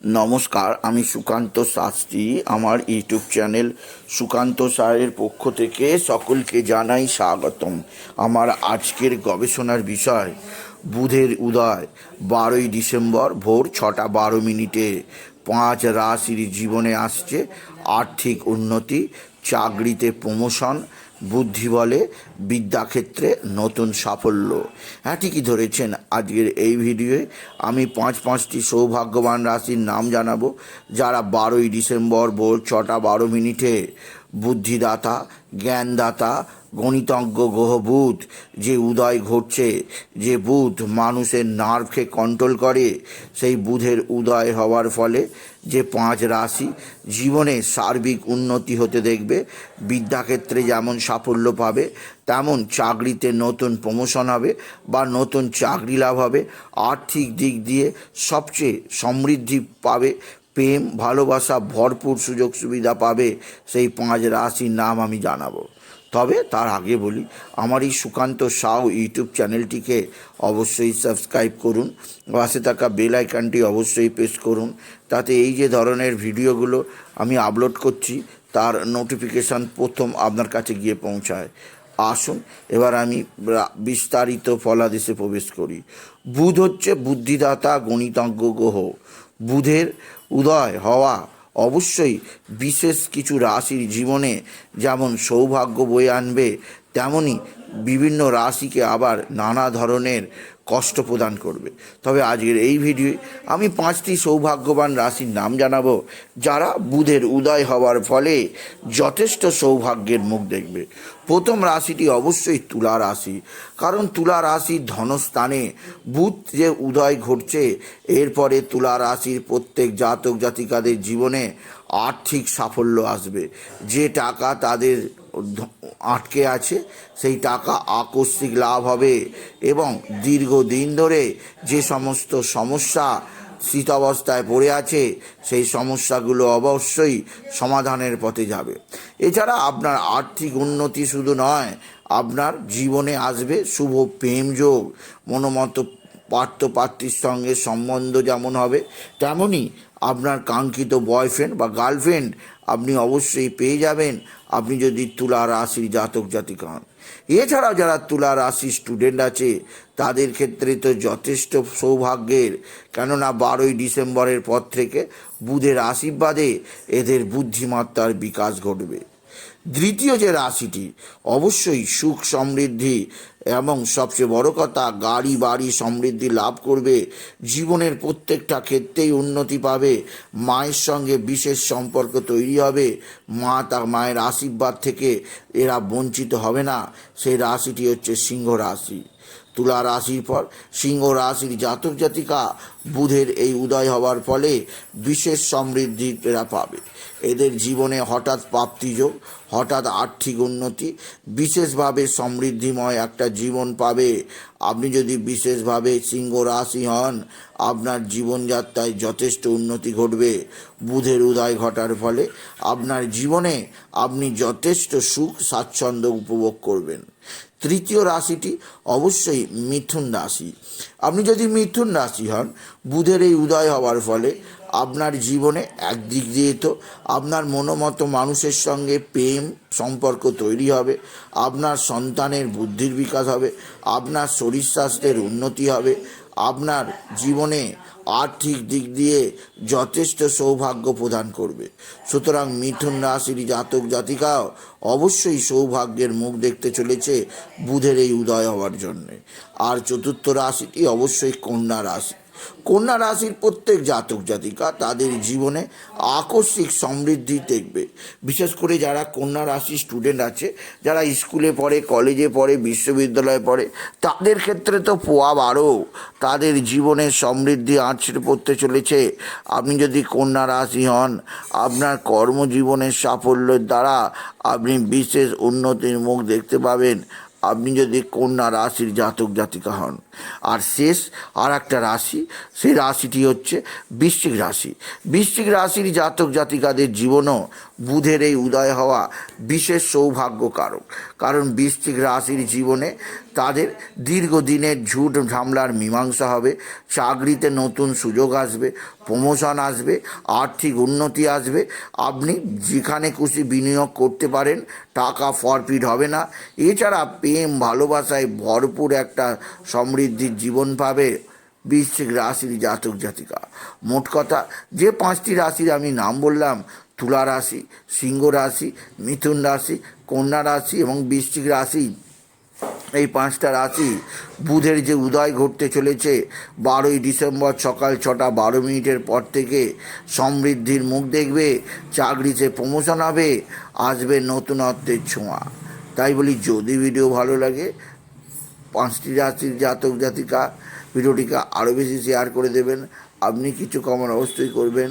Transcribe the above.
নমস্কার, আমি সুকান্ত শাস্ত্রী। আমার ইউটিউব চ্যানেল সুকান্ত স্যারের পক্ষ থেকে সকলকে জানাই স্বাগতম। আমার আজকের গবেষণার বিষয়, বুধের উদয়, বারোই ডিসেম্বর ভোর ছটা বারো মিনিটে। পাঁচ রাশির জীবনে আসছে আর্থিক উন্নতি, চাকরিতে প্রমোশন বুদ্ধি বলে বিদ্যাক্ষেত্রে নতুন সাফল্য। হ্যাঁ ঠিকই ধরেছেন আজকের এই ভিডিওয়ে। আমি পাঁচ পাঁচটি সৌভাগ্যবান রাশির নাম জানাব, যারা বারোই ডিসেম্বর ভোর ছটা বারো মিনিটে বুদ্ধিদাতা, জ্ঞানদাতা গণিতজ্ঞ গ্রহ বুধ যে উদয় ঘটছে, যে বুধ মানুষের নার্ভকে কন্ট্রোল করে, সেই বুধের উদয় হওয়ার ফলে যে পাঁচ রাশি জীবনে সার্বিক উন্নতি হতে দেখবে, বিদ্যাক্ষেত্রে যেমন সাফল্য পাবে, তেমন চাকরিতে নতুন প্রমোশন হবে বা নতুন চাকরি লাভ হবে। আর্থিক দিক দিয়ে সবচেয়ে সমৃদ্ধি পাবে, প্রেম, ভালোবাসা, ভরপুর সুযোগ সুবিধা পাবে, সেই পাঁচ রাশির নাম আমি জানাব। তবে তার আগে বলি, আমার এই সুকান্ত সাউ ইউটিউব চ্যানেলটিকে অবশ্যই সাবস্ক্রাইব করুন, পাশে থাকা বেল আইকনটি অবশ্যই প্রেস করুন, তাতে এই যে ধরনের ভিডিওগুলো আমি আপলোড করছি, তার নোটিফিকেশান প্রথম আপনার কাছে গিয়ে পৌঁছায়। আসুন, এবার আমি বিস্তারিত ফলাদেশে প্রবেশ করি। বুধ হচ্ছে বুদ্ধিদাতা গণিতজ্ঞ গ্রহ। বুধের উদয় হওয়া অবশ্যই বিশেষ কিছু রাশির জীবনে যেমন সৌভাগ্য বয়ে আনবে তেমনই বিভিন্ন রাশিকে আবার নানা ধরনের কষ্ট প্রদান করবে। তবে আজকের এই ভিডিওয়ে আমি পাঁচটি সৌভাগ্যবান রাশির নাম জানাব, যারা বুধের উদয় হওয়ার ফলে যথেষ্ট সৌভাগ্যের মুখ দেখবে। প্রথম রাশিটি অবশ্যই তুলা রাশি, কারণ তুলা রাশির ধনস্থানে বুধ যে উদয় ঘটছে, এরপরে তুলা রাশির প্রত্যেক জাতক জাতিকাদের জীবনে আর্থিক সাফল্য আসবে। যে টাকা তাদের আটকে আছে, সেই টাকা আকস্মিক লাভ হবে এবং দীর্ঘদিন ধরে যে সমস্ত সমস্যা শীতাবস্থায় পড়ে আছে, সেই সমস্যাগুলো অবশ্যই সমাধানের পথে যাবে। এছাড়া আপনার আর্থিক উন্নতি শুধু নয়, আপনার জীবনে আসবে শুভ প্রেম যোগ, মনোমত পাত্রপাত্রীর সঙ্গে সম্বন্ধ যেমন হবে, তেমনই আপনার কাঙ্ক্ষিত বয়ফ্রেন্ড বা গার্লফ্রেন্ড আপনি অবশ্যই পেয়ে যাবেন। আপনি যদি তুলা রাশির জাতক জাতিকা হন। এছাড়াও যারা তুলা রাশির স্টুডেন্ট আছে, তাদের ক্ষেত্রে তো যথেষ্ট সৌভাগ্যের। কেননা বারোই ডিসেম্বরের পর থেকে বুধের আশীর্বাদে এদের বুদ্ধিমত্তার বিকাশ ঘটবে। দ্বিতীয় যে রাশিটি, অবশ্যই সুখ সমৃদ্ধি এবং সবচেয়ে বড় কথা, গাড়ি, বাড়ি সমৃদ্ধি লাভ করবে। জীবনের প্রত্যেকটা ক্ষেত্রেই উন্নতি পাবে। মায়ের সঙ্গে বিশেষ সম্পর্ক তৈরি হবে। মা তার মায়ের আশীর্বাদ থেকে এরা বঞ্চিত হবে না। সেই রাশিটি হচ্ছে সিংহ রাশি। তুলা রাশির পর সিংহ রাশির জাতক জাতিকা বুধের এই উদয় হওয়ার ফলে বিশেষ সমৃদ্ধি এরা পাবে। এদের জীবনে হঠাৎ প্রাপ্তিযোগ হঠাৎ আর্থিক উন্নতি, বিশেষভাবে সমৃদ্ধিময় একটা জীবন পাবে। আপনি যদি বিশেষভাবে সিংহ রাশি হন, আপনার জীবনযাত্রায় যথেষ্ট উন্নতি ঘটবে। বুধের উদয় ঘটার ফলে আপনার জীবনে আপনি যথেষ্ট সুখ, স্বাচ্ছন্দ্য উপভোগ করবেন। তৃতীয় রাশিটি অবশ্যই মিথুন রাশি। আপনি যদি মিথুন রাশি হন, বুধের এই উদয় হওয়ার ফলে আপনার জীবনে একদিক দিয়ে তো আপনার মনোমতো মানুষের সঙ্গে প্রেম সম্পর্ক তৈরি হবে, আপনার সন্তানের বুদ্ধির বিকাশ হবে, আপনার শরীর স্বাস্থ্যের উন্নতি হবে, আপনার জীবনে আর্থিক দিক দিয়ে যথেষ্ট সৌভাগ্য প্রদান করবে। সুতরাং মিথুন রাশির জাতক জাতিকাও অবশ্যই সৌভাগ্যের মুখ দেখতে চলেছে বুধের এই উদয় হওয়ার জন্যে। আর চতুর্থ রাশিটি অবশ্যই কন্যা রাশি। কন্যা রাশির প্রত্যেক জাতক জাতিকা তাদের জীবনে আকস্মিক সমৃদ্ধি দেখবে। বিশেষ করে যারা কন্যা রাশি স্টুডেন্ট আছে, যারা স্কুলে পড়ে কলেজে পড়ে, বিশ্ববিদ্যালয়ে পড়ে, তাদের ক্ষেত্রে তো পোয়া বারো তাদের জীবনে সমৃদ্ধি আছড়ে পড়তে চলেছে। আপনি যদি কন্যা রাশি হন, আপনার কর্মজীবনের সাফল্যের দ্বারা আপনি বিশেষ উন্নতির মুখ দেখতে পাবেন। আপনি যদি কন্যা রাশির জাতক জাতিকা হন, আর শেষ আর একটা রাশি, সেই রাশিটি হচ্ছে বৃশ্চিক রাশি। বৃশ্চিক রাশির জাতক জাতিকাদের জীবনও বুধের এই উদয় হওয়া বিশেষ সৌভাগ্যকারক, কারণ বৃশ্চিক রাশির জীবনে তাদের দীর্ঘদিনের ঝুট ঝামলার মীমাংসা হবে, চাকরিতে নতুন সুযোগ আসবে প্রমোশন আসবে, আর্থিক উন্নতি আসবে। আপনি যেখানে খুশি বিনিয়োগ করতে পারেন, টাকা ফরফিট হবে না। এছাড়া প্রেম, ভালোবাসায় ভরপুর একটা সমৃদ্ধির জীবন পাবে বৃশ্চিক রাশির জাতক জাতিকা। মোট কথা, যে পাঁচটি রাশির আমি নাম বললাম, তুলা রাশি, সিংহ রাশি, মিথুন রাশি, কন্যা রাশি এবং বৃশ্চিক রাশি এই পাঁচটা রাশি বুধের যে উদয় ঘটতে চলেছে, বারোই ডিসেম্বর সকাল ছটা বারো মিনিটের পর থেকে সমৃদ্ধির মুখ দেখবে, চাকরিতে প্রমোশন হবে, আসবে নতুনত্বের ছোঁয়া। তাই বলি, যদি ভিডিও ভালো লাগে, পাঁচটি রাশির জাতক জাতিকা, ভিডিওটিকে আরও বেশি শেয়ার করে দেবেন। আপনি কিছু কমন অবশ্যই করবেন।